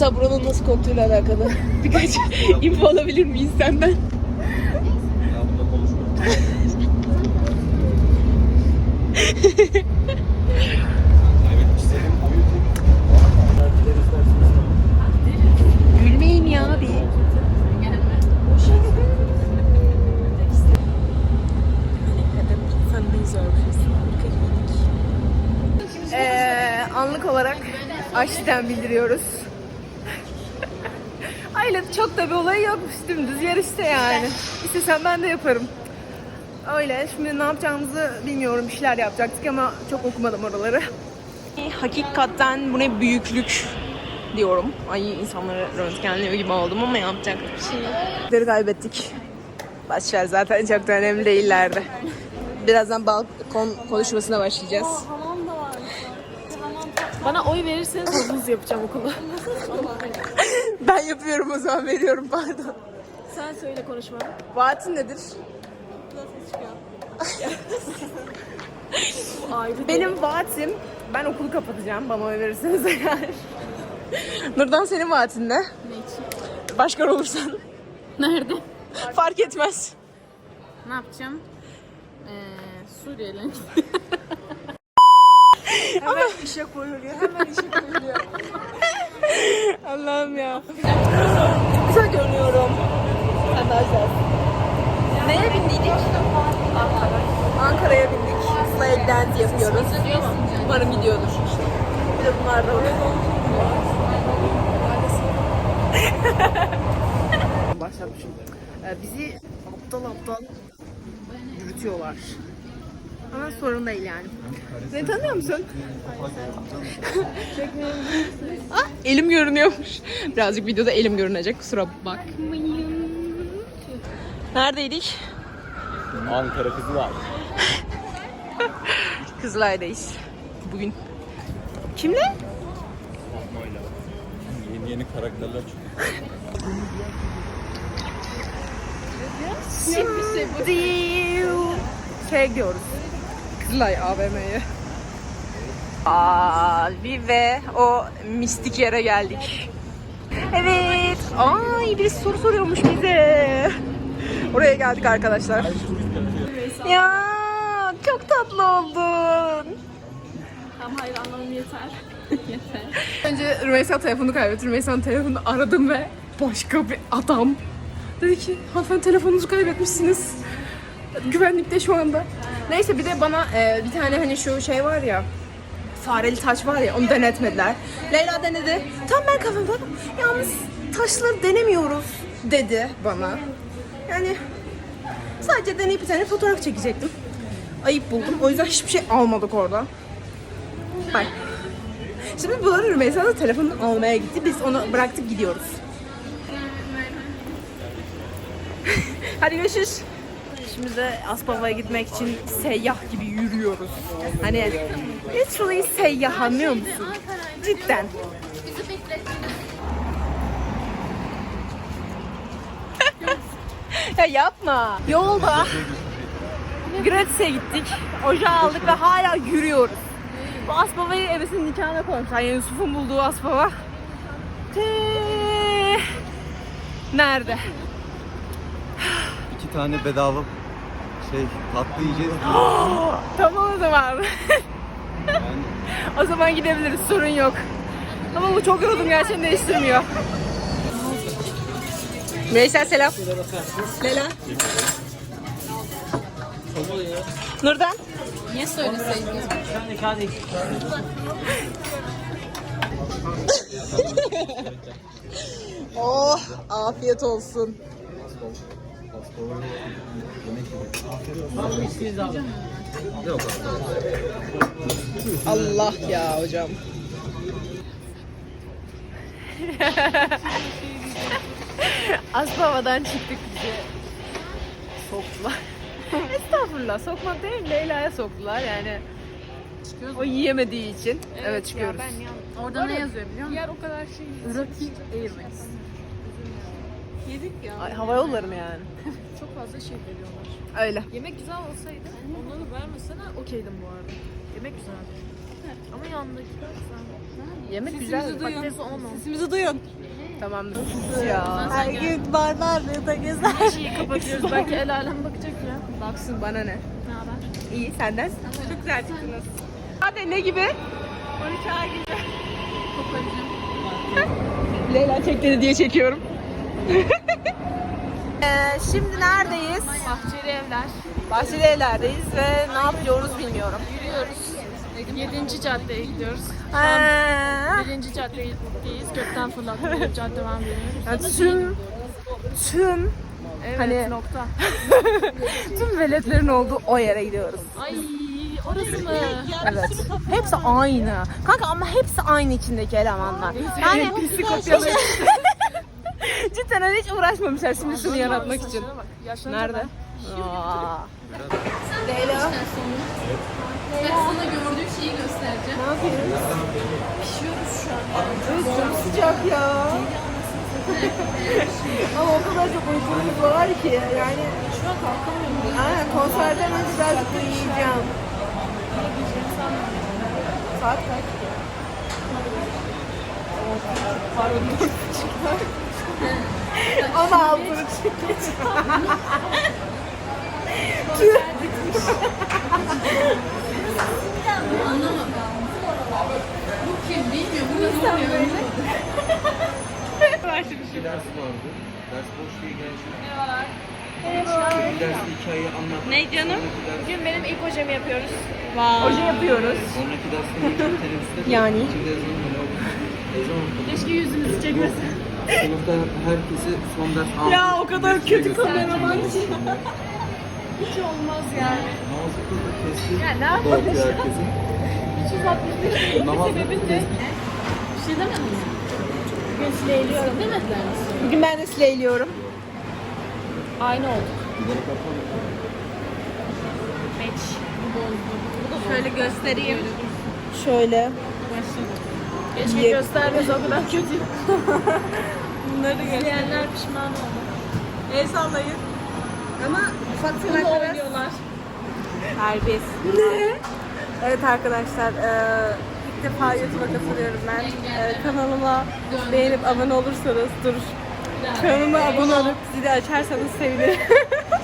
Mesela buranın nasıl koktuğuyla alakalı birkaç info alabilir miyiz senden? Gülmeyin ya abi. Ee, anlık olarak açlıktan bildiriyoruz. Çok da bir olay yokmuş dümdüz yer işte yani. İstesem ben de yaparım. Öyle. Şimdi ne yapacağımızı bilmiyorum. Bir şeyler yapacaktık ama çok okumadım oraları. Hakikaten bu ne büyüklük diyorum. Ay insanları röntgenliyor gibi oldum ama yapacak bir şey yok. Bizleri kaybettik. Başlar zaten çok da önemli değillerdi. Birazdan balkon konuşmasına başlayacağız. Bana oy verirseniz havuz yapacağım okulu. Ben yapıyorum o zaman veriyorum pardon. Sen söyle konuşma. Vaatin nedir? Ayrı Benim vaatim, ben okulu kapatacağım bana oy verirseniz eğer. Nurdan senin vaatin ne? Başkan olursan. Nerede? Fark etmez. Ne yapacağım? Ee, Suriyeli. Hemen işe koyuluyor, hemen işe koyuluyor. Allah'ım ya. Güzel görünüyorum. Güzelsin. Neye bindiydik? Ankara. Ankara'ya bindik. Slide dance yapıyoruz. Umarım gidiyordur. Bir de bunlar da var. Başlatmışım. Ee, bizi aptal aptal yürütüyorlar. Ama sorun değil yani. Beni tanıyor musun? ah, elim görünüyormuş. Birazcık videoda elim görünecek. Kusura bakmayın. Neredeydik? Ankara kızı var. Kızılay'dayız. Bugün. Kimle? Fatma'yla. Yeni yeni karakterler çıkıyor. Şimdi şey Kızılay AVM'ye. Abi ve o mistik yere geldik. Evet. Ay birisi soru soruyormuş bize. Oraya geldik arkadaşlar. Ya çok tatlı oldun. Tamam hayır anlamam yeter. yeter. Önce Rümeysa telefonunu kaybetti. Rümeysa'nın telefonunu aradım ve başka bir adam. Dedi ki hanımefendi telefonunuzu kaybetmişsiniz. Güvenlikte şu anda. Neyse bir de bana e, bir tane hani şu şey var ya fareli taş var ya onu denetmediler. Leyla denedi. Tam ben kafamda yalnız taşları denemiyoruz dedi bana. Yani sadece deneyip bir tane fotoğraf çekecektim. Ayıp buldum. O yüzden hiçbir şey almadık orada. Bye. Şimdi bunları Rümeysa da telefonunu almaya gitti. Biz onu bıraktık gidiyoruz. Hadi görüşürüz. Şimdi de Aspava'ya gitmek için seyyah gibi yürüyoruz. Hani literally seyyah anlıyor musun? Cidden. ya yapma. Yolda Gratis'e gittik. Oje aldık ve hala yürüyoruz. Bu Aspava'yı ebesinin nikahına koymuşlar. Yani Yusuf'un bulduğu Aspava. Nerede? İki tane bedava şey tatlı yiyeceğiz. Tamam o zaman. Yani o zaman gidebiliriz. Sorun yok. Ama bu çok yoruldum gerçekten değiştirmiyor. Veysel selam. Lela. Nurdan. Niye söyleseydin? Oh afiyet olsun. Yok Allah ya hocam. Aspava'dan çıktık bizi. Soktular. Estağfurullah sokmak değil Leyla'ya soktular yani. O yiyemediği için. Evet, çıkıyoruz. Orada ne yazıyor biliyor musun? Yer o kadar şey. Rocky Airways. Yedik ya. Ay, hava yolları mı yani? Çok fazla şey veriyorlar. Öyle. Yemek güzel olsaydı onları vermesene okeydim bu arada. Yemek güzeldi. Ama yandaki Yemek güzel. Patatesi on on. Sesimizi duyun. Tamamdır. Her gün barlarda gezer. Her şeyi kapatıyoruz. Belki el alem bakacak ya. Baksın bana ne? Ne haber? İyi senden. Çok güzel çıktınız. Hadi ne gibi? 12 ay gibi. Leyla çekti diye çekiyorum. Ee, şimdi neredeyiz? Bahçeli evler. Bahçeli evlerdeyiz ve ne yapıyoruz bilmiyorum. Yürüyoruz. 7. caddeye gidiyoruz. Ha. 1. caddedeyiz. Gökten fırlattık. Cadde var bir. Yani tüm tüm Evet Hani- nokta. tüm veletlerin olduğu o yere gidiyoruz. Ay orası mı? Evet. Hepsi aynı. Kanka ama hepsi aynı içindeki elemanlar. Yani Pislik kopyalayıp. Cidden hani hiç uğraşmamışlar simülasyonu yaratmak için. Nerede? Leyla. Ben sana gördüğü şeyi göstereceğim. Ne yapıyoruz? Pişiyoruz şu an. Evet çok sıcak ya. Ama o kadar çok uykumuz var ki yani Şu an kalkamıyorum. Aynen konserden önce birazcık uyuyacağım. Saat kaç? Pardon, dört buçuk var. On altı buçuk geç. Anlamadım. Bu kim bilmiyor. Burada ne oluyor? Bir ders vardı. Ders boş diye gelsin. Merhabalar. Bir derste hikayeyi anlat. Ne canım? Sonraki ders, Bugün benim ilk hocamı yapıyoruz. Oje yapıyoruz. sonraki derste teneffüste. Yani? Şimdi ezan? Ezan. Keşke yüzünüzü çekmese. Sınıfta herkesi son ders aldı. Ya o kadar kötü kameraman Hiç olmaz yani. Namazı kıldı kesti. Ya ne yapalım? Dağıtıyor herkesi. 365 Namaz sebebi kıldı de. kesti. Bir şey demedin mi? Bugün sileyliyorum demediler mi? Bugün ben de sileyliyorum. Aynı oldu. Şöyle göstereyim. Şöyle. Keşke göstermez o kadar kötü. Bunları. İzleyenler pişman oldu. El sallayın. Ama ufak Bunu tırnaklara oynuyorlar. Terbiyesiz. Ne? Evet arkadaşlar, eee, ilk defa YouTube'a katılıyorum ben. Eee, kanalıma beğenip abone olursanız, dur. Kanalıma abone olup zili açarsanız sevinirim.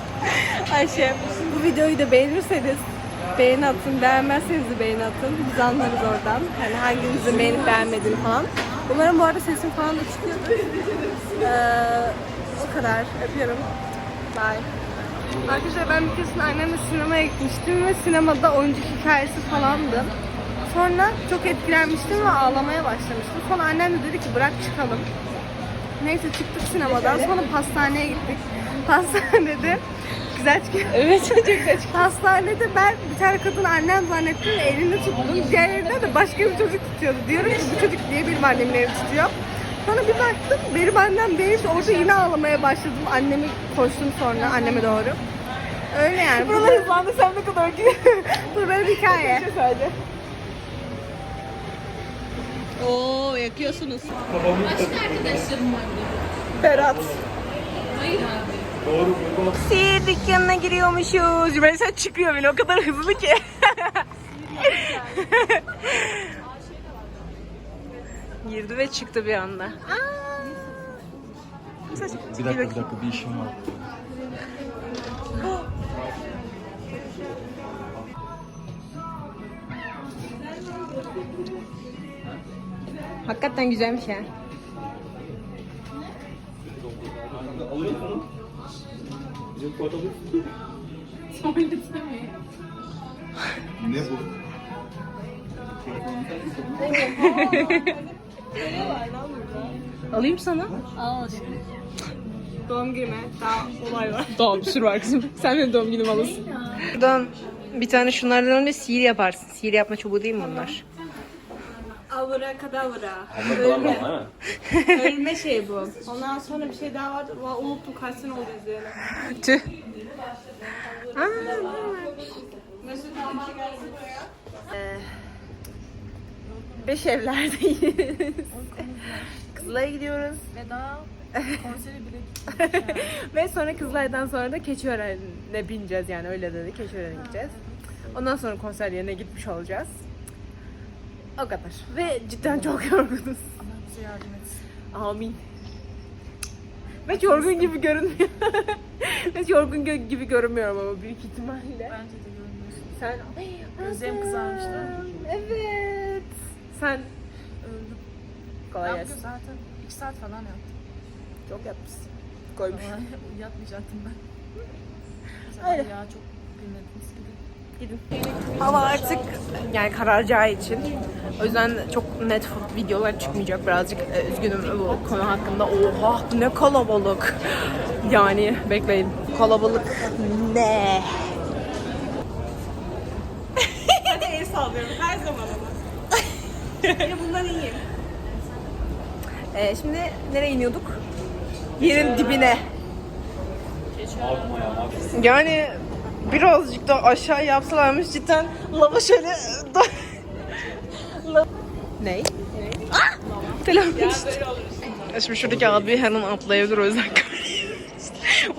Ayşe, bu videoyu da beğenirseniz beğeni atın, beğenmezseniz de beğeni atın. Biz anlarız oradan. Hani hanginizin beğenip beğenmediğini falan. Umarım bu arada sesim falan da çıkıyor. Eee, o kadar. Öpüyorum. Bye. Arkadaşlar ben bir kesin annemle sinemaya gitmiştim ve sinemada oyuncu hikayesi falandı. Sonra çok etkilenmiştim ve ağlamaya başlamıştım. Sonra annem de dedi ki bırak çıkalım. Neyse çıktık sinemadan. Sonra pastaneye gittik. Pastanede güzel çıkıyor. Evet çok güzel çıkıyor. Pastanede ben bir tane kadın annem zannettim elini tuttum. Diğer elinde de başka bir çocuk tutuyordu. Diyorum ki bu çocuk niye benim annemin elini tutuyor? Sonra bir baktım benim annem değilmiş. Orada yine ağlamaya başladım. Annemi koştum sonra anneme doğru. Öyle yani. Buralar hızlandı sen ne kadar ki. Bu benim hikaye. Oo yakıyorsunuz. Başka arkadaşlarım var. Berat. Hayır abi. Sihir dükkanına giriyormuşuz. Rümeysa çıkıyor bile o kadar hızlı ki. Girdi ve çıktı bir anda. Aa! Bir dakika bir dakika bir işim var. Hakikaten güzelmiş ya. Ne bu? Alayım sana. Al. Doğum günüme daha olay var. Doğum bir sürü var kızım. Sen benim doğum günümü alırsın. Buradan bir tane şunlardan önce sihir yaparsın. Sihir yapma çubuğu değil mi bunlar? Avra kadavra. Ölme. Ölme şey bu. Ondan sonra bir şey daha vardı. Valla unuttum kaç sene oldu izleyene. Tüh. Mesut Alman buraya. Ee, beş evlerdeyiz. Kızılay'a gidiyoruz. Veda konseri bile Ve sonra Kızılay'dan sonra da Keçiören'e bineceğiz yani öyle dedi. Keçiören'e gideceğiz. Ondan sonra konser yerine gitmiş olacağız. O kadar. Ve cidden çok yorgunuz. Bize yardım etsin. Amin. Ben yorgun gibi görünmüyor. ben yorgun gö- gibi görünmüyorum ama büyük ihtimalle. Bence de görünüyorsun. Sen... Gözlerim kızarmıştı. Evet. Sen Öldüm. kolay Ben gelsin. bugün zaten 2 saat falan yattım. Çok yapmışsın. Koymuş. Ama yatmayacaktım ben. Öyle. Ya çok gibi. Gidin. Hava artık yani kararacağı için o yüzden çok net videolar çıkmayacak birazcık e, üzgünüm bu konu hakkında. Oha bu ne kalabalık. Yani bekleyin. Kalabalık ne? Hadi el sallıyorum her zaman ama. ya bundan iyiyim. Ee, şimdi nereye iniyorduk? Yerin dibine. Yani birazcık da aşağı yapsalarmış cidden lava şöyle... Ney? Ah! Telefon düştü. Şimdi şuradaki abi her an atlayabilir o yüzden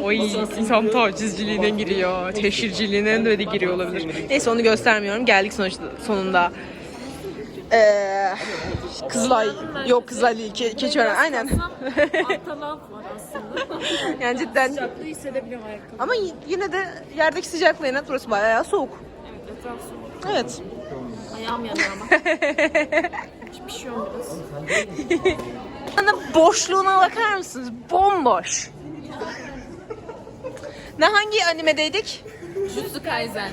Oy insan tacizciliğine giriyor, teşhirciliğine de giriyor olabilir. Neyse onu göstermiyorum. Geldik sonuçta sonunda. Ee, Kızılay, yok Kızılay değil, Ke Keçiören, aynen. Lamp var aslında. yani cidden Sıcaklığı hissedebiliyorum ayakkabı. ama yine de yerdeki sıcaklığı inat burası bayağı soğuk. Evet etraf soğuk. Evet. Ayağım yanıyor ama. Hiç pişiyorum biraz. Bana boşluğuna bakar mısınız? Bomboş. ne hangi animedeydik? Jutsu Kaisen.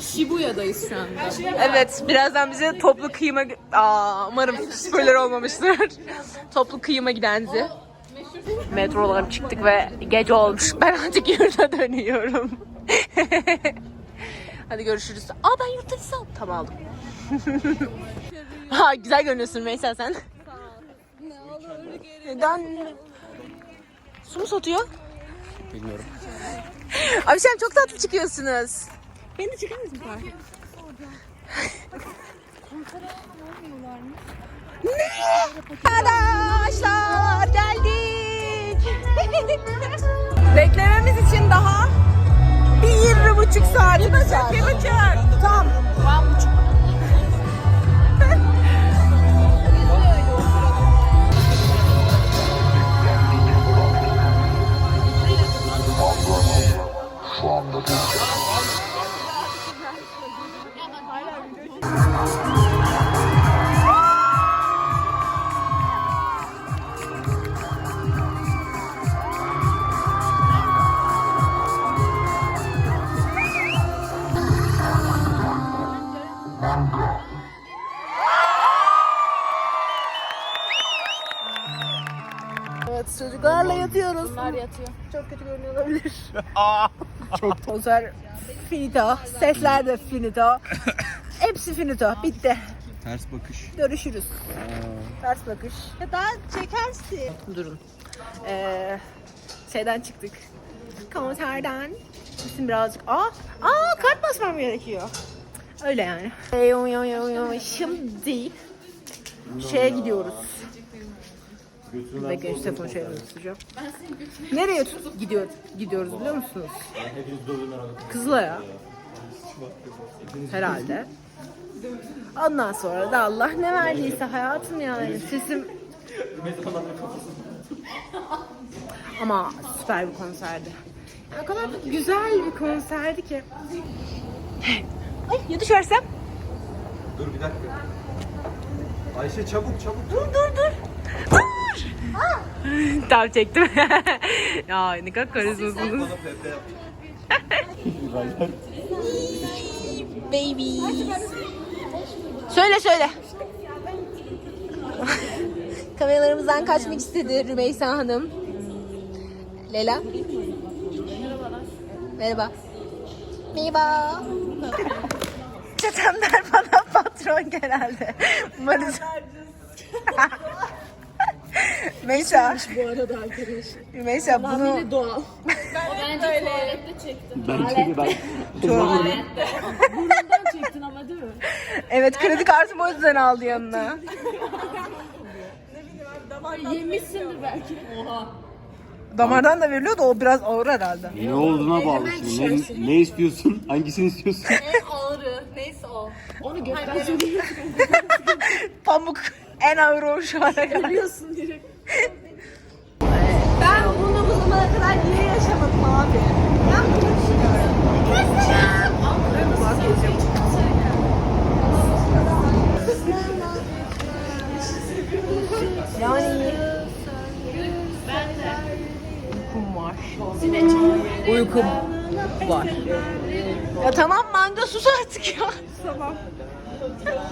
Shibuya'dayız şu anda. Evet, birazdan bize toplu kıyıma... Aa, umarım spoiler olmamıştır. toplu kıyıma giden dizi. Metrodan çıktık ve gece olmuş. Ben artık yurda dönüyorum. Hadi görüşürüz. Aa ben yurttaysam. Tamam aldım. ha güzel görünüyorsun Meysel sen. Neden? Su mu satıyor? Bilmiyorum. Abi sen çok tatlı çıkıyorsunuz. Beni çıkar mısın bari? Arkadaşlar geldik. Beklememiz için daha bir buçuk saatimiz var. Bir buçuk. Tam. Bir buçuk. Çok kötü görünüyor olabilir. Çok konser finito. Sesler de finito. Hepsi finito. Bitti. Ters bakış. Görüşürüz. Ters bakış. Ya daha çekersin. Durun. Ee, şeyden çıktık. Konserden. Bizim birazcık... Aa, aa kart basmam gerekiyor. Öyle yani. Şimdi şeye gidiyoruz. Bekleyin şu telefonu şöyle tutacağım. Nereye tut gidiyor, gidiyoruz biliyor musunuz? Kızılay'a. Herhalde. Ondan sonra da Allah ne verdiyse hayatım yani. Sesim... Ama süper bir konserdi. O kadar güzel bir konserdi ki. Ay ya düşersem? Dur bir dakika. Ayşe çabuk çabuk. Dur dur dur. Dur. tamam çektim. ya ne kadar karizmasınız. Baby. Söyle söyle. Kameralarımızdan kaçmak istedi Rümeysa Hanım. Leyla. Merhaba. Merhaba. Çetemler bana patron genelde. Umarım. Meysa. Bu arada arkadaş. Meysa bunu Doğal. Bence tuvalette çektin. Ben ben. Burnundan çektin ama değil mi? evet kredi kartımı o yüzden aldı yanına. Yemişsindir belki. Oha. Damardan da veriliyor da o biraz ağır herhalde. Ne olduğuna bağlı şimdi. Ne, ne istiyorsun? Hangisini istiyorsun? En ağır Ağrı. Neyse o. Onu gökten Pamuk en ağır o şu ana kadar. söylüyorsun direkt. Ben bunu bu zamana kadar niye yaşamadım abi? Ben bunu düşünüyorum. Yani uykum var. Ya tamam manga sus artık ya.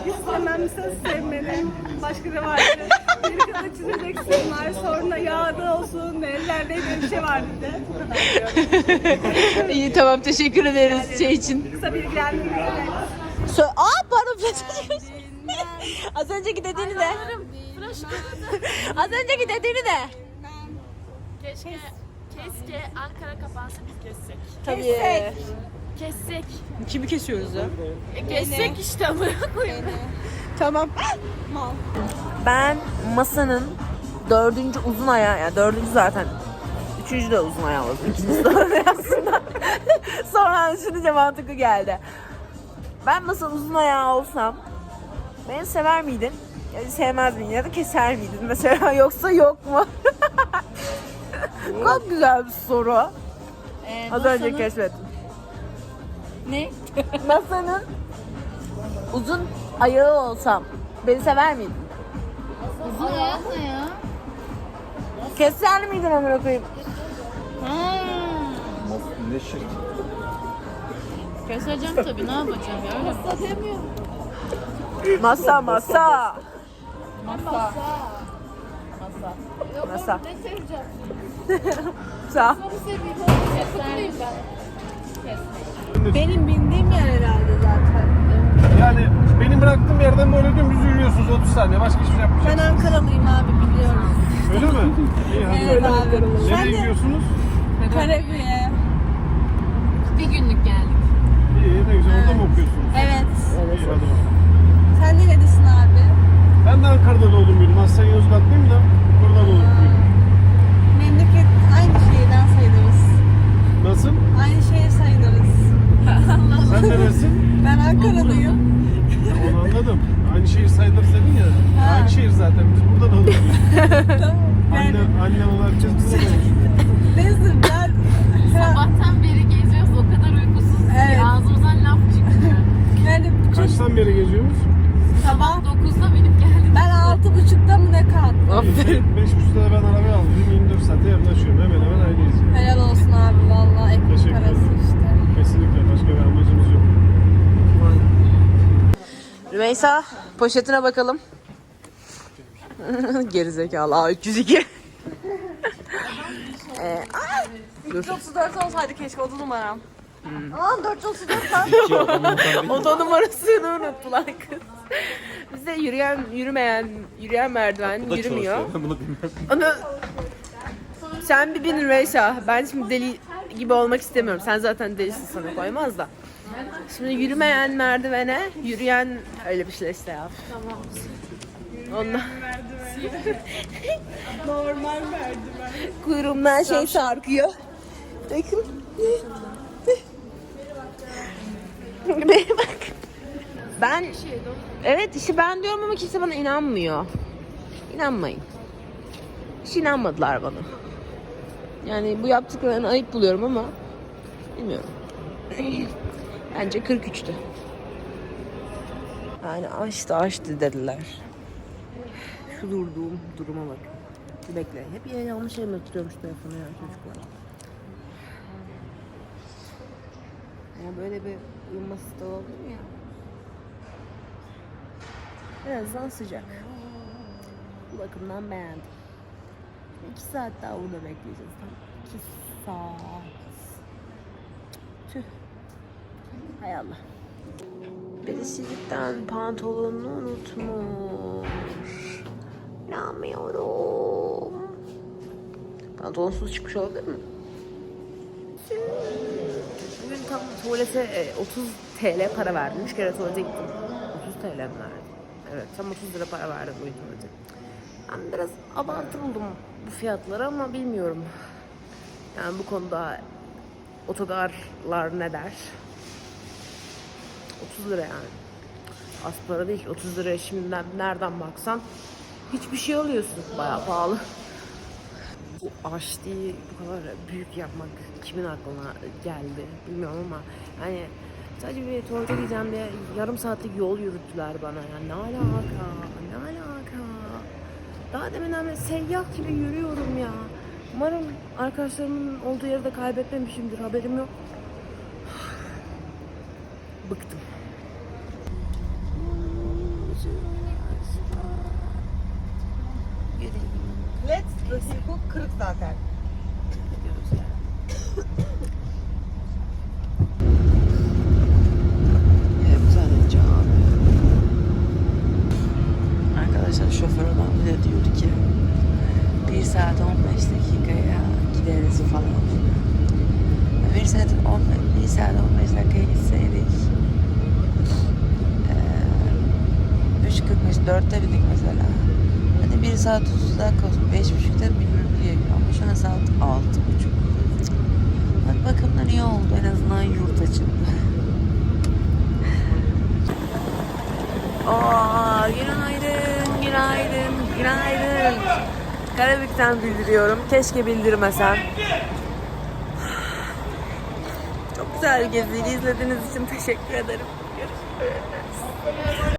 İstemem söz sevmeli. Başka ne vardı? Bir kadar çizeceksin var. Sonra yağda olsun. Ellerde bir şey vardı de. Bu kadar diyorum. İyi tamam teşekkür ederiz şey için. Kısa bilgilendirme. Sö Aa pardon Az önceki dediğini de. Az önceki dediğini de. Keşke, keşke Ankara kapansa biz kessek. Tabii. Kessek. Kimi kesiyoruz ya? E, kessek işte amına koyayım. Tamam. Ben masanın dördüncü uzun ayağı, yani dördüncü zaten. Üçüncü de uzun ayağı oldu. İkincisi de aslında. Sonra düşününce mantıklı geldi. Ben masanın uzun ayağı olsam beni sever miydin? Ya da sevmez miydin? Ya da keser miydin mesela? Yoksa yok mu? Çok güzel bir soru. Az önce keşfettim. Ne? Masanın uzun ayağı olsam beni sever miydin? Uzun ayak ne ya? Keser miydin amına koyayım? Ne şirk. Keseceğim tabii ne yapacağım ya öyle mi? Masa masa. Masa. Masa. Ne seveceğim? Masa. Bunu seveyim. Keser ben. Benim bindiğim yer herhalde zaten. Yani benim bıraktığım yerden böyle dümdüz yürüyorsunuz 30 saniye. Başka hiçbir şey Ben yapmayacaksınız. Ankaralıyım abi biliyorum. Öyle mi? İyi hadi. Evet abi. Sen Nereye de gidiyorsunuz? Karabük'e. Bir günlük geldik. İyi ne güzel. Orada mı okuyorsunuz? Evet. İyi hadi bakalım. Sen neredesin abi? Ben de Ankara'da doğdum büyüdüm. Aslen Yozgatlıyım da burada doğdum büyüdüm. Memleket aynı şehirden sayılırız. Nasıl? Aynı şehir sayılırız. Sen neresin? Ben Ankaralıyım. Onu anladım. Aynı şehir sayılır dedin ya. Aynı şehir zaten. Biz burada doğduk. tamam. Anne, annem olan herkes burada doğmuş. Neyse ben... Sabahtan beri geziyoruz o kadar uykusuz Evet. ki ağzımızdan laf çıkmıyor. Yani çok Kaçtan beri geziyorsunuz? sabah 9'da binip geldik. ben altı buçukta mı ne kalktım? İyi. Beş buçukta da ben arabayı aldım. 24 saate yaklaşıyorum. Hemen hemen aynıyız. Helal olsun abi vallahi ekmek Teşekkür parası ederim. işte. Kesinlikle. Başka bir amacımız yok. Rümeysa poşetine bakalım. Gerizekalı A302. ee, aa, dur. 34 olsaydı keşke oda numaram. Aa 434 Oda numarasını unuttular kız. Bizde yürüyen, yürümeyen, yürüyen merdiven yürümüyor. Bunu bilmem. Onu sen bir bin Rümeysa. Ben şimdi deli gibi olmak istemiyorum. Sen zaten delisin sana koymaz da. Şimdi yürümeyen merdivene yürüyen öyle bir şey işte yap. Tamam. Ondan. Normal merdiven. Kuyruğumdan şey sarkıyor. Bakın. Beye bak. Ben Evet işte ben diyorum ama kimse bana inanmıyor. İnanmayın. Hiç inanmadılar bana. Yani bu yaptıklarını ayıp buluyorum ama bilmiyorum. Bence 43'tü. Yani açtı açtı dediler. Şu durduğum duruma bak. Bekle. Hep yine yanlış yerime oturuyormuş telefonu ya çocuklar. Ya böyle bir uyuması da oldu mu ya? Birazdan sıcak. Bu bakımdan beğendim. İki saat daha burada bekleyeceğiz. Tam iki saat. Tüh. Hay Allah. Birisi cidden pantolonunu unutmuş. İnanmıyorum. Pantolonsuz çıkmış olabilir mi? Bugün tam tuvalete e, 30 TL para verdim. Üç kere tuvalete gittim. 30 TL mi verdim? Evet tam 30 lira para verdim bugün tuvalete. Ben biraz abartı buldum bu fiyatları ama bilmiyorum. Yani bu konuda otogarlar ne der? 30 lira yani. Az para değil. 30 liraya şimdiden nereden baksan hiçbir şey alıyorsun. Bayağı pahalı. Bu aştiyi bu kadar büyük yapmak kimin aklına geldi bilmiyorum ama hani sadece bir tuvalete gideceğim diye yarım saatlik yol yürüttüler bana yani ne alaka ne alaka daha deminden beri seyyah gibi yürüyorum ya umarım arkadaşlarımın olduğu yerde kaybetmemişimdir haberim yok bıktım Let's bu kırık zaten. Arkadaşlar şoför olan bile diyordu ki 1 saat 15 dakikaya gideriz falan. 1 saat 15, 1 saat 15 dakikaya gitseydik eee 3.45 4'te bindik mesela. Hadi 1 saat 30 dakika olsun. 5.30'da biniliyor. Ama şu an saat 6.30. Bak bakımdan iyi oldu. En azından yurt açıldı. Aa, günaydın, günaydın, günaydın. Karabük'ten bildiriyorum. Keşke bildirmesem. Çok güzel bir geziydi. İzlediğiniz için teşekkür ederim. Yes.